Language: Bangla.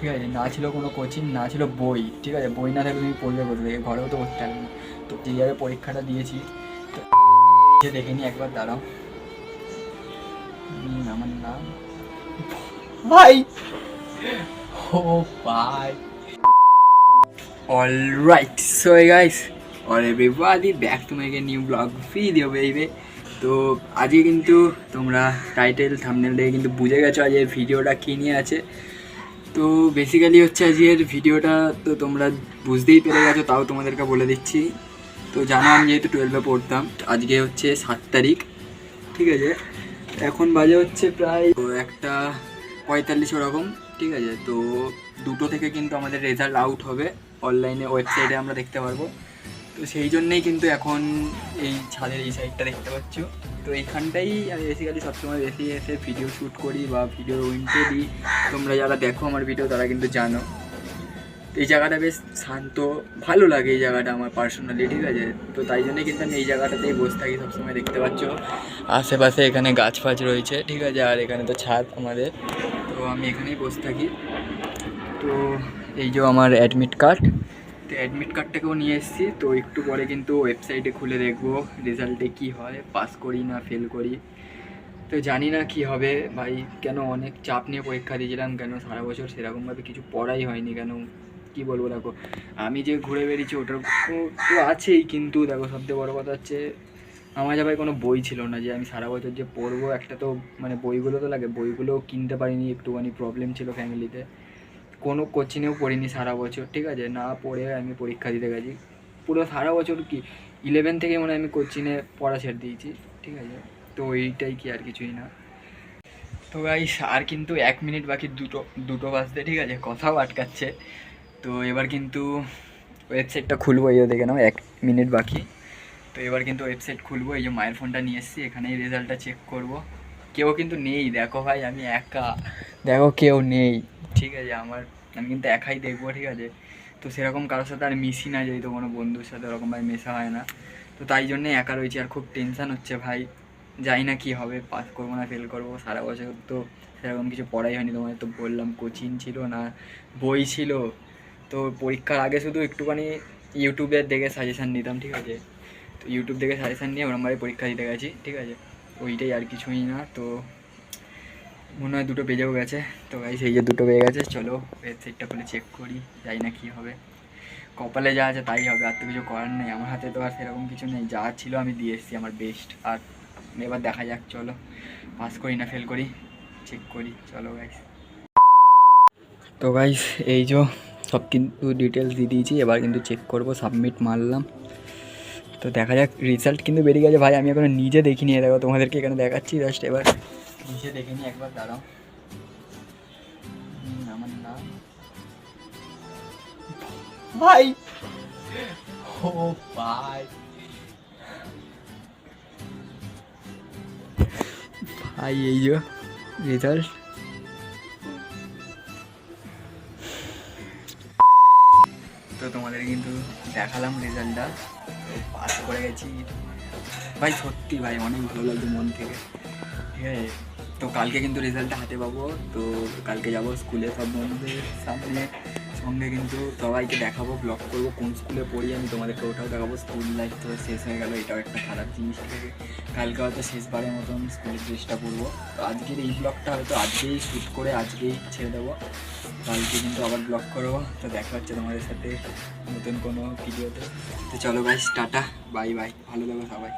ঠিক আছে, না ছিল কোনো কোচিং না ছিল বই, ঠিক আছে, বই না থাকলে তুমি পড়বে থেকে ঘরেও তো করতে পারবে না। তো যে যাবে পরীক্ষাটা দিয়েছি, তো দেখে নি একবার, দাঁড়াও। আমার নাম ভাই। ও ভাই। Alright so guys all everybody back to my new blog video বেইবে তো আজকে কিন্তু তোমরা টাইটেল থামনেল দেখে কিন্তু বুঝে গেছো আজকের ভিডিওটা কী নিয়ে আছে। তো বেসিক্যালি হচ্ছে আজকের ভিডিওটা তো তোমরা বুঝতেই পেরে গেছো, তাও তোমাদেরকে বলে দিচ্ছি। তো জানো আমি যেহেতু টুয়েলভে পড়তাম আজকে হচ্ছে সাত তারিখ, ঠিক আছে? এখন বাজে হচ্ছে প্রায় একটা পঁয়তাল্লিশ ওরকম, ঠিক আছে? তো দুটো থেকে কিন্তু আমাদের রেজাল্ট আউট হবে অনলাইনে ওয়েবসাইটে আমরা দেখতে পারব। তো সেই জন্যেই কিন্তু এখন এই ছাদের এই সাইডটা দেখতে পাচ্ছ। তো এইখানটাই আমি বেসিক্যালি সবসময় বেশি এসে ভিডিও শ্যুট করি বা ভিডিও উইন্টে দিই। তোমরা যারা দেখো আমার ভিডিও তারা কিন্তু জানো। এই জায়গাটা বেশ শান্ত, ভালো লাগে এই জায়গাটা আমার পার্সোনালি ঠিক আছে? তো তাই জন্যই কিন্তু আমি এই জায়গাটাতেই বসে থাকি সবসময়, দেখতে পাচ্ছ। আশেপাশে এখানে গাছ ফাছ রয়েছে, ঠিক আছে? আর এখানে তো ছাদ আমাদের। তো আমি এখানেই বসে থাকি। তো এই যে আমার অ্যাডমিট কার্ড তো অ্যাডমিট কার্ডটাকেও নিয়ে এসেছি। তো একটু পরে কিন্তু ওয়েবসাইটে খুলে দেখব রেজাল্টে কি হয়। পাস করি না ফেল করি। তো জানি না কি হবে। ভাই, কেন অনেক চাপ নিয়ে পরীক্ষা দিয়েছিলাম, কেন সারা বছর সেরকমভাবে কিছু পড়াই হয়নি, কেন কি বলব দেখো। আমি যে ঘুরে বেরিয়েছি ওটার তো আছেই, কিন্তু দেখো সবথেকে বড় কথা হচ্ছে, আমার যাবে কোনো বই ছিল না যে আমি সারা বছর যে পড়ব, একটা তো মানে বইগুলো তো লাগে, বইগুলোও কিনতে পারিনি, একটুখানি প্রবলেম ছিল ফ্যামিলিতে কোনো কোচিংয়েও পড়িনি সারা বছর, ঠিক আছে? না পড়ে আমি পরীক্ষা দিতে গেছি। পুরো সারা বছর কি? ইলেভেন থেকে মনে আমি কোচিংয়ে পড়া ছেড়ে দিয়েছি, ঠিক আছে? তো এইটাই কি আর কিছুই না। তো গাইস আর কিন্তু এক মিনিট বাকি দুটো দুটো বাজতে, ঠিক আছে? কথাও আটকাচ্ছে। তো এবার কিন্তু ওয়েবসাইটটা খুলবো, এই দেখে নাও, এক মিনিট বাকি। তো এবার কিন্তু ওয়েবসাইট খুলবো, এই যে মায়ের ফোনটা নিয়ে এসেছি, এখানেই রেজাল্টটা চেক করব। কেউ কিন্তু নেই, দেখো ভাই, আমি একা। দেখো কেউ নেই। ঠিক আছে, আমার, আমি কিন্তু একাই দেখব, ঠিক আছে। তো সেরকম কারোর সাথে আর মিশি না যেহেতু কোনো বন্ধুর সাথে ওরকমভাবে মেশা হয় না। তো তাই জন্যে একা রয়েছি, আর খুব টেনশান হচ্ছে ভাই। জানি না কী হবে, পাস করব না ফেল করব, সারা বছর তো সেরকম কিছু পড়াই হয়নি। তোমাদের তো বললাম কোচিং ছিল না, বই ছিল। তো পরীক্ষার আগে শুধু একটুখানি ইউটিউবে দেখে সাজেশান নিতাম, ঠিক আছে। তো ইউটিউব দেখে সাজেশান নিয়ে ওরমভাবে পরীক্ষা দিতে গেছি, ঠিক আছে। ওইটাই আর কিছুই না, তো মনে হয় দুটো বেজেও গেছে। তো ভাই সেই যে দুটো বেজে গেছে, চলো ওয়েবসাইটটা খুলে চেক করি, জানি না কী হবে। কপালে যা আছে তাই হবে, আর তো কিছু করার নেই। আমার হাতে তো আর সেরকম কিছু নেই, যা ছিল আমি দিয়ে এসেছি আমার বেস্ট আর এবার দেখা যাক, চলো। পাস করি না ফেল করি? চেক করি, চলো গাইস তো গাইস এই যে সব কিন্তু ডিটেলস দিয়ে দিয়েছি, এবার কিন্তু চেক করব সাবমিট মারলাম। তো দেখা যাক রেজাল্ট কিন্তু বেরিয়ে গেছে। ভাই, আমি এখনও নিজে দেখিনি। দেখো, তোমাদেরকে এখানে দেখাচ্ছি জাস্ট এবার। নিজে দেখিনি একবার দাঁড়াও। আমার নাম ভাই! ও ভাই। ভাই এই যে রেজাল্ট তো তোমাদের কিন্তু দেখালাম রেজাল্টটা পাস করে গেছি। ভাই সত্যি ভাই অনেক ভালো লাগছে মন থেকে। ঠিক আছে? তো কালকে কিন্তু রেজাল্টটা হাতে পাবো। তো কালকে যাব স্কুলে সব বন্ধুদের সামনে। সঙ্গে কিন্তু সবাইকে দেখাবো ব্লগ করব, কোন স্কুলে পড়ি আমি তোমাদেরকে ওটাও দেখাবো। স্কুল লাইফ তো শেষ হয়ে গেলো, এটাও একটা খারাপ জিনিস আছে কালকে হয়তো শেষবারের মতন স্কুলের ড্রেসটা পরবো। তো আজকের এই ব্লগটা হয়তো আজকেই শ্যুট করে আজকেই ছেড়ে দেবো। কালকে কিন্তু আবার ব্লগ করব। তো দেখা হচ্ছে তোমাদের সাথে নতুন কোনো ভিডিওতে তো। চলো গাইস টাটা বাই বাই ভালো থাকো সবাই।